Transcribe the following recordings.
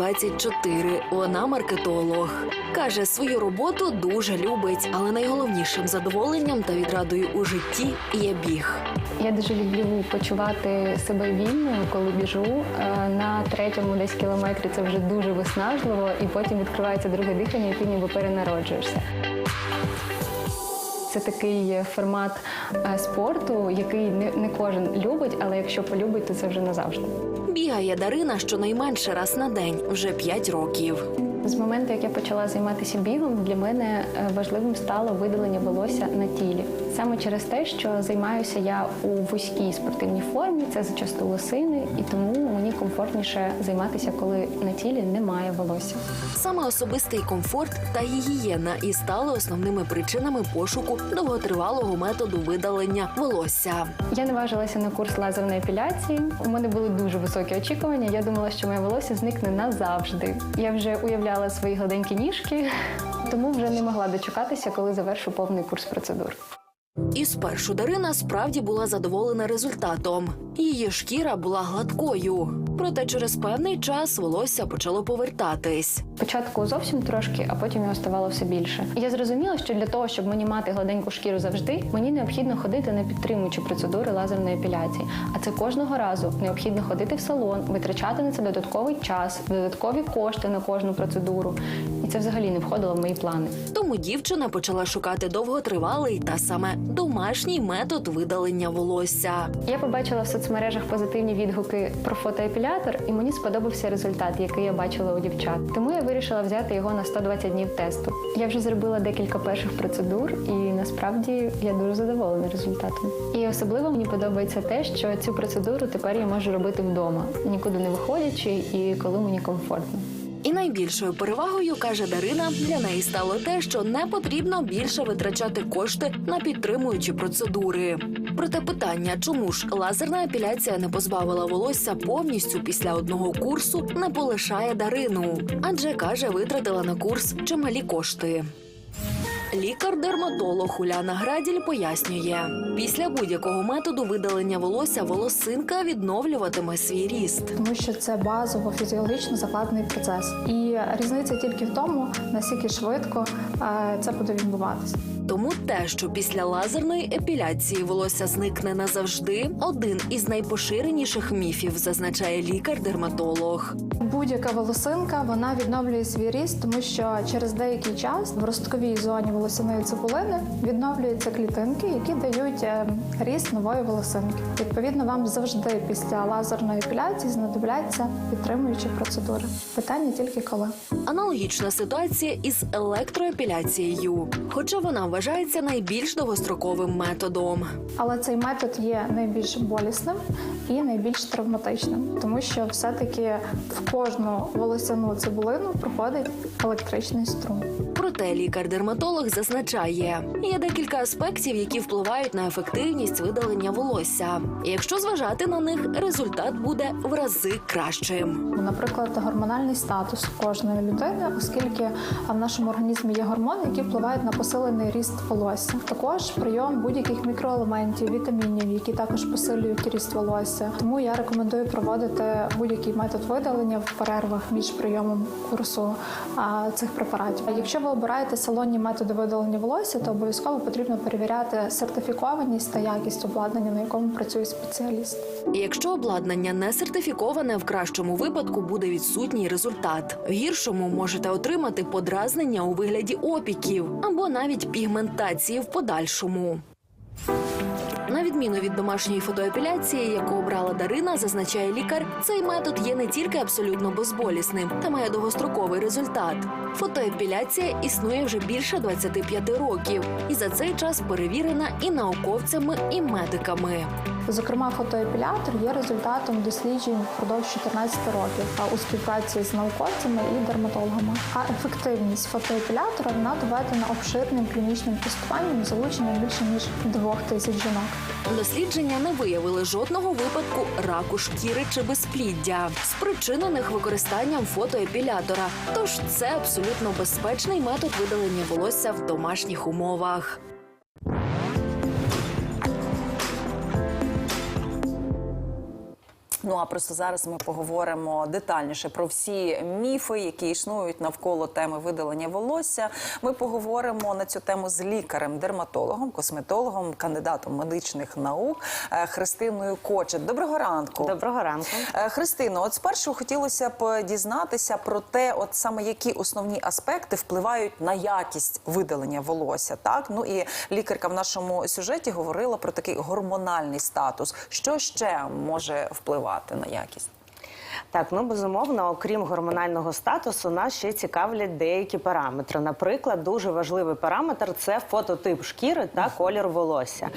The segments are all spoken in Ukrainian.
24. Вона маркетолог. Каже, свою роботу дуже любить, але найголовнішим задоволенням та відрадою у житті є біг. Я дуже люблю почувати себе вільною, коли біжу. Е, На третьому десь кілометрі це вже дуже виснажливо, і потім відкривається друге дихання, і ти ніби перенароджуєшся. Це такий формат е, спорту, який не, не кожен любить, але якщо полюбить, то це вже назавжди. Бігає Дарина щонайменше раз на день вже 5 років. З моменту, як я почала займатися бігом, для мене е, важливим стало видалення волосся на тілі. Саме через те, що займаюся я у вузькій спортивній формі, це зачасту лосини, і тому мені комфортніше займатися, коли на тілі немає волосся. Саме особистий комфорт та гігієна і стали основними причинами пошуку довготривалого методу видалення волосся. Я наважилася на курс лазерної епіляції. У мене були дуже високі очікування. Я думала, що моє волосся зникне назавжди. Я вже уявляла свої гладенькі ніжки, тому вже не могла дочекатися, коли завершу повний курс процедур. І спершу Дарина справді була задоволена результатом. Її шкіра була гладкою. Проте через певний час волосся почало повертатись. Спочатку зовсім трошки, а потім його ставало все більше. Я зрозуміла, що для того, щоб мені мати гладеньку шкіру завжди, мені необхідно ходити на підтримуючі процедури лазерної епіляції. А це кожного разу необхідно ходити в салон, витрачати на це додатковий час, додаткові кошти на кожну процедуру. І це взагалі не входило в мої плани. Тому дівчина почала шукати довготривалий та саме домашній метод видалення волосся. Я побачила в соцмережах позитивні відгуки про фотоепілятор, і мені сподобався результат, який я бачила у дівчат. Тому я вирішила взяти його на 120 днів тесту. Я вже зробила декілька перших процедур, і насправді я дуже задоволена результатом. І особливо мені подобається те, що цю процедуру тепер я можу робити вдома, нікуди не виходячи, і коли мені комфортно. І найбільшою перевагою каже Дарина, для неї стало те, що не потрібно більше витрачати кошти на підтримуючі процедури. Проте питання, чому ж лазерна епіляція не позбавила волосся повністю після одного курсу, не полишає Дарину, адже каже, витратила на курс чималі кошти. Лікар-дерматолог Уляна Граділь пояснює, після будь-якого методу видалення волосся волосинка відновлюватиме свій ріст. тому що це базово фізіологічно закладений процес. І різниця тільки в тому, наскільки швидко е, це буде відбуватися. Тому те, що після лазерної епіляції волосся зникне назавжди, один із найпоширеніших міфів, зазначає лікар-дерматолог. Будь-яка волосинка вона відновлює свій ріст, тому що через деякий час в ростковій зоні волосяної цибулини відновлюються клітинки, які дають е, ріст нової волосинки. Відповідно, вам завжди після лазерної епіляції знадобляться підтримуючі процедури. Питання тільки коли. Аналогічна ситуація із електроепіляцією, хоча вона вважається найбільш довгостроковим методом. Але цей метод є найбільш болісним і найбільш травматичним, тому що все-таки в кожну волосяну цибулину проходить електричний струм. Проте лікар-дерматолог зазначає, є декілька аспектів, які впливають на ефективність видалення волосся. Якщо зважати на них, результат буде в рази кращим. Наприклад, гормональний статус кожної людини, оскільки в нашому організмі є гормони, які впливають на посилений ріст волосся. Також прийом будь-яких мікроелементів, вітамінів, які також посилюють ріст волосся. Тому я рекомендую проводити будь-який метод видалення в перервах між прийомом курсу цих препаратів. Якщо ви обираєте салонні методи видалення волосся, то обов'язково потрібно перевіряти сертифікованість та якість обладнання, на якому працює спеціаліст. Якщо обладнання не сертифіковане, в кращому випадку буде відсутній результат. В гіршому можете отримати подразнення у вигляді опіків або навіть пігментації в подальшому. На відміну від домашньої фотоепіляції, яку обрала Дарина, зазначає лікар, цей метод є не тільки абсолютно безболісним та має довгостроковий результат. Фотоепіляція існує вже більше 25 років, і за цей час перевірена і науковцями, і медиками. Зокрема, фотоепілятор є результатом досліджень впродовж 14 років у співпраці з науковцями і дерматологами. А ефективність фотоепілятора вона доведена обширним клінічним тестуванням з залученням більше ніж двох тисяч жінок. Дослідження не виявили жодного випадку раку шкіри чи безпліддя, спричинених використанням фотоепілятора. Тож це абсолютно безпечний метод видалення волосся в домашніх умовах. Ну а просто зараз ми поговоримо детальніше про всі міфи, які існують навколо теми видалення волосся. Ми поговоримо на цю тему з лікарем, дерматологом, косметологом, кандидатом медичних наук е, Христиною Кочет. Доброго ранку. Доброго ранку. Е, Христино, от спершу хотілося б дізнатися про те, от саме які основні аспекти впливають на якість видалення волосся. Так ну і лікарка в нашому сюжеті говорила про такий гормональний статус. Що ще може впливати на якість? Так, ну безумовно, окрім гормонального статусу, нас ще цікавлять деякі параметри. Наприклад, дуже важливий параметр це фототип шкіри та колір волосся.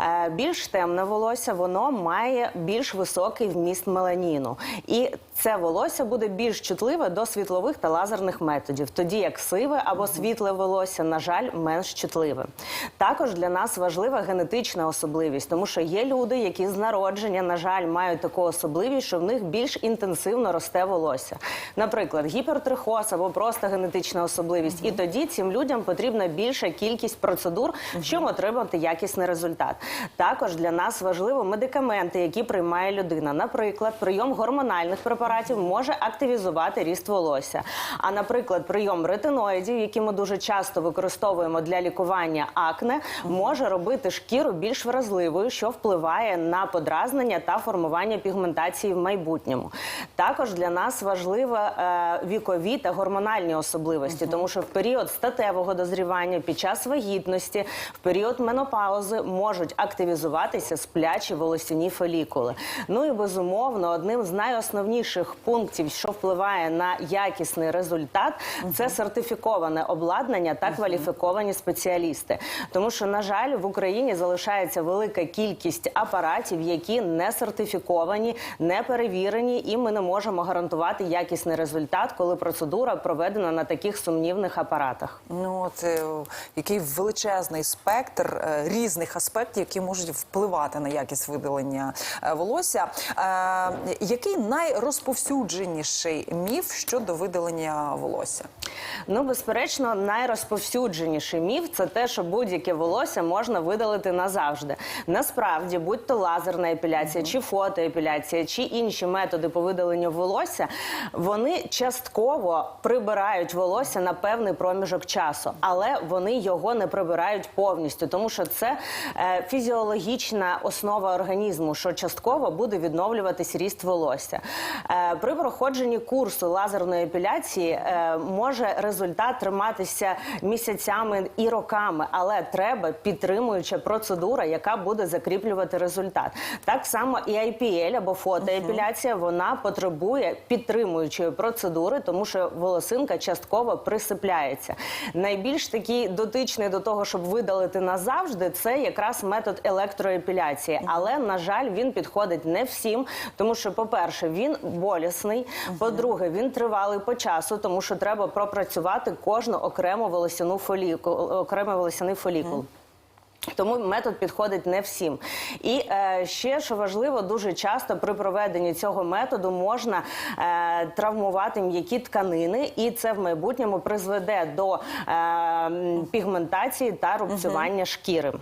Е, більш темне волосся воно має більш високий вміст меланіну, і це волосся буде більш чутливе до світлових та лазерних методів, тоді як сиве або світле волосся, на жаль, менш чутливе. Також для нас важлива генетична особливість, тому що є люди, які з народження, на жаль, мають таку особливість, що в них більш інтенсивно росте волосся. Наприклад, гіпертрихоз або просто генетична особливість. І тоді цим людям потрібна більша кількість процедур, щоб отримати якісний результат. Також для нас важливо медикаменти, які приймає людина. Наприклад, прийом гормональних препаратів може активізувати ріст волосся. А наприклад, прийом ретиноїдів, які ми дуже часто використовуємо для лікування акне, може робити шкіру більш вразливою, що впливає на подразнення та формування пігментації в майбутньому. Також для нас важливо е, вікові та гормональні особливості, тому що в період статевого дозрівання, під час вагітності, в період менопаузи можуть активізуватися сплячі волосяні фолікули. Ну і безумовно, одним з найосновніших пунктів, що впливає на якісний результат, це сертифіковане обладнання та кваліфіковані спеціалісти. Тому що, на жаль, в Україні залишається велика кількість апаратів, які не сертифіковані, не перевірені, і ми не можемо гарантувати якісний результат, коли процедура проведена на таких сумнівних апаратах. Ну от е, який величезний спектр е, різних аспектів, які можуть впливати на якість видалення е, волосся. Е, який найрозповсюдженіший міф щодо видалення волосся? Ну, безперечно, найрозповсюдженіший міф це те, що будь-яке волосся можна видалити назавжди. Насправді, будь то лазерна епіляція, чи фотоепіляція, чи інші методи по видаленню волосся, вони частково прибирають волосся на певний проміжок часу, але вони його не прибирають повністю, тому що це е, фізіологічна основа організму, що частково буде відновлюватись ріст волосся. Е, при проходженні курсу лазерної епіляції е, може результат триматися місяцями і роками, але треба підтримуюча процедура, яка буде закріплювати результат. Так само і IPL або фотоепіляція, вона потребує підтримуючої процедури, тому що волосинка частково присипляється. Найбільш такий дотичний до того, щоб видалити назавжди, це якраз метод електроепіляції. Але на жаль, він підходить не всім, тому що, по-перше, він болісний. По-друге, він тривалий по часу, тому що треба пропрацювати кожну окрему волосяну фоліку, окремий волосяний фолікул. Тому метод підходить не всім. І е, ще що важливо, дуже часто при проведенні цього методу можна е, травмувати м'які тканини, і це в майбутньому призведе до е, пігментації та рубцювання шкіри.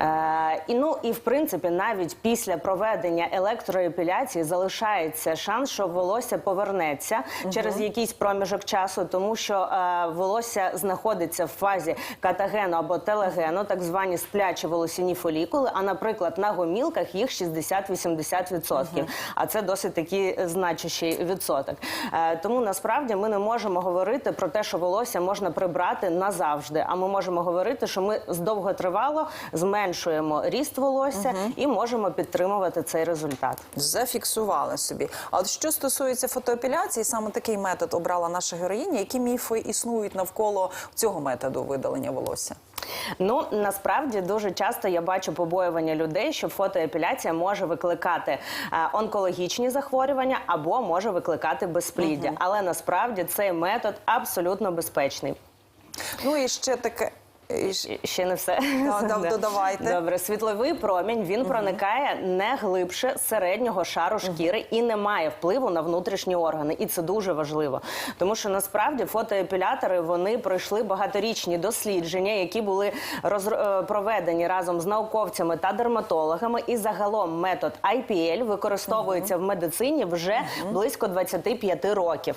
Е, і ну і в принципі, навіть після проведення електроепіляції залишається шанс, що волосся повернеться через якийсь проміжок часу, тому що е, волосся знаходиться в фазі катагену або телегену, так звані сплячі волосяні фолікули. А наприклад, на гомілках їх 60-80%. А це досить такий значущий відсоток. Е, тому насправді ми не можемо говорити про те, що волосся можна прибрати назавжди. А ми можемо говорити, що ми довготривало зменшуємо ріст волосся і можемо підтримувати цей результат. Зафіксували собі. А от що стосується фотоепіляції, саме такий метод обрала наша героїня. Які міфи існують навколо цього методу видалення волосся? Ну насправді дуже часто я бачу побоювання людей, що фотоепіляція може викликати е, онкологічні захворювання або може викликати безпліддя. Але насправді цей метод абсолютно безпечний. Ну і ще таке. І ж- Ще не все. Да, да, Да. додавайте. Добре, світловий промінь він проникає не глибше середнього шару шкіри і не має впливу на внутрішні органи. І це дуже важливо. Тому що насправді фотоепілятори вони пройшли багаторічні дослідження, які були розр- е, проведені разом з науковцями та дерматологами. І загалом метод IPL використовується в медицині вже близько 25 років.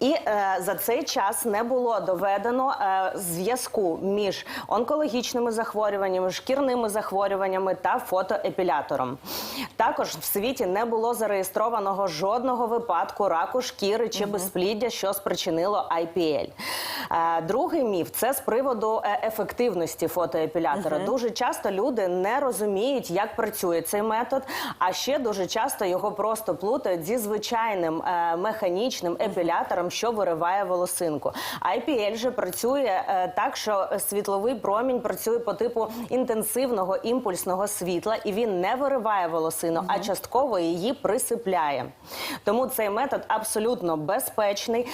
І е, за цей час не було доведено е, зв'язку між онкологічними захворюваннями, шкірними захворюваннями та фотоепілятором. Також в світі не було зареєстрованого жодного випадку раку шкіри чи безпліддя, що спричинило IPL. Е, другий міф це з приводу е, ефективності фотоепілятора. Дуже часто люди не розуміють, як працює цей метод, а ще дуже часто його просто плутають зі звичайним е, механічним епілятором, що вириває волосинку. IPL же працює е, так, що світловий промінь працює по типу інтенсивного імпульсного світла, і він не вириває волосину, а частково її присипляє. Тому цей метод абсолютно безпечний.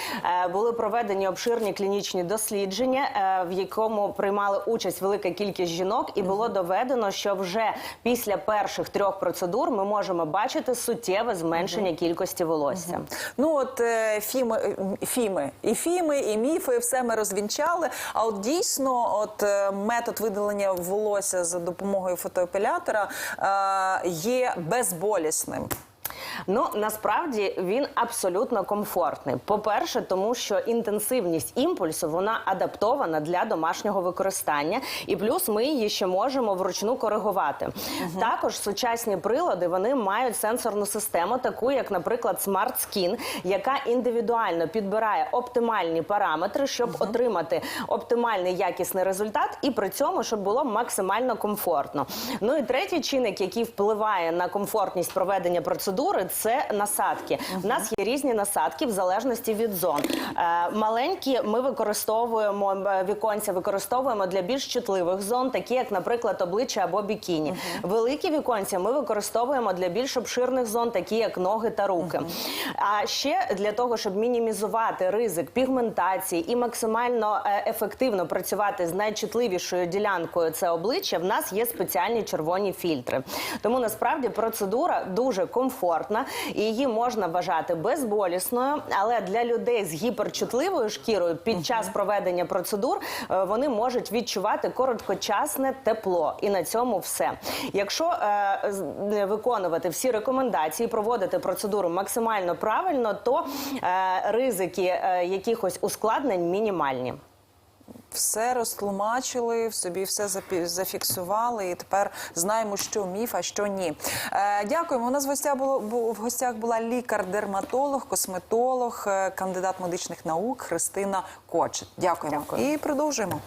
Е, Були проведені обширні клінічні дослідження, е, в якому приймали участь велика кількість жінок, і було доведено, що вже після перших трьох процедур ми можемо бачити суттєве зменшення кількості волосся. Ну от фіми, е, фіми, і фіми, і міфи, все ми розвінчали. А от дійсно, от е, метод видалення волосся за допомогою фотоепілятора е, є безболісним. Ну насправді він абсолютно комфортний. По-перше, тому що інтенсивність імпульсу вона адаптована для домашнього використання, і плюс ми її ще можемо вручну коригувати. Також сучасні прилади вони мають сенсорну систему, таку як, наприклад, Smart Skin, яка індивідуально підбирає оптимальні параметри, щоб отримати оптимальний якісний результат, і при цьому щоб було максимально комфортно. Ну і третій чинник, який впливає на комфортність проведення процедури, це насадки. У нас є різні насадки в залежності від зон. Е, маленькі ми використовуємо віконця, використовуємо для більш чутливих зон, такі як, наприклад, обличчя або бікіні. Великі віконця ми використовуємо для більш обширних зон, такі як ноги та руки. А ще для того, щоб мінімізувати ризик пігментації і максимально е, ефективно працювати з найчутливішою ділянкою це обличчя, в нас є спеціальні червоні фільтри. Тому насправді процедура дуже комфортна і її можна вважати безболісною. Але для людей з гіперчутливою шкірою під час проведення процедур е, вони можуть відчувати короткочасне тепло, і на цьому все. Якщо е, виконувати всі рекомендації, проводити процедуру максимально правильно, то е, ризики е, якихось ускладнень мінімальні. Все розтлумачили, в собі все зафіксували, і тепер знаємо, що міф, а що ні. Е, дякуємо. У нас в гостях було в гостях була лікар-дерматолог, косметолог, е, кандидат медичних наук Христина Кочет. Дякуємо. Дякую. І продовжуємо.